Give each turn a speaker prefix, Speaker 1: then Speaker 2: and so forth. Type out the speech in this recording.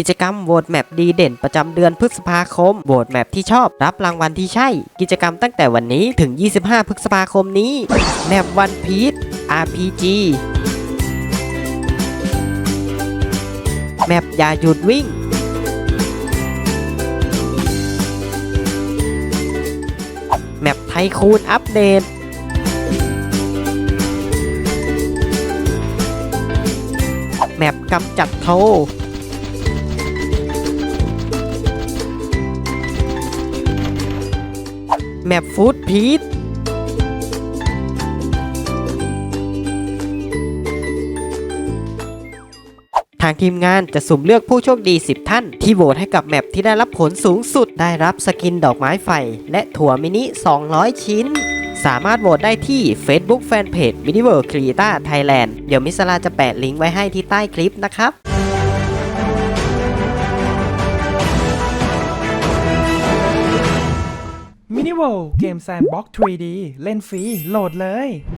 Speaker 1: กิจกรรมโหวตแมปดีเด่นประจำเดือนพฤษภาคม โหวตแมปที่ชอบรับรางวัลที่ใช่ กิจกรรมตั้งแต่วันนี้ถึง 25 พฤษภาคมนี้ แมปวันพีช RPG แมปอย่าหยุดวิ่ง แมปไทคูนอัปเดตแมปกำจัดโท แมปฟู้ดพีททางทีมงานจะสุ่มเลือกผู้โชคดี 10 ท่าน ที่โหวตให้กับแมปที่ได้รับผลสูงสุดได้รับสกินดอกไม้ไฟ และถั่วมินิ 200 ชิ้น สามารถโหวตได้ที่ Facebook Fanpage m i n i v e r Creator Thailand เดี๋ยวมิสลาจะแปะลิงก์ไว้ให้ที่ใต้คลิปนะครับ
Speaker 2: มินิ w o r l d เกมแซนบ็อก 3D เล่นฟรี โหลดเลย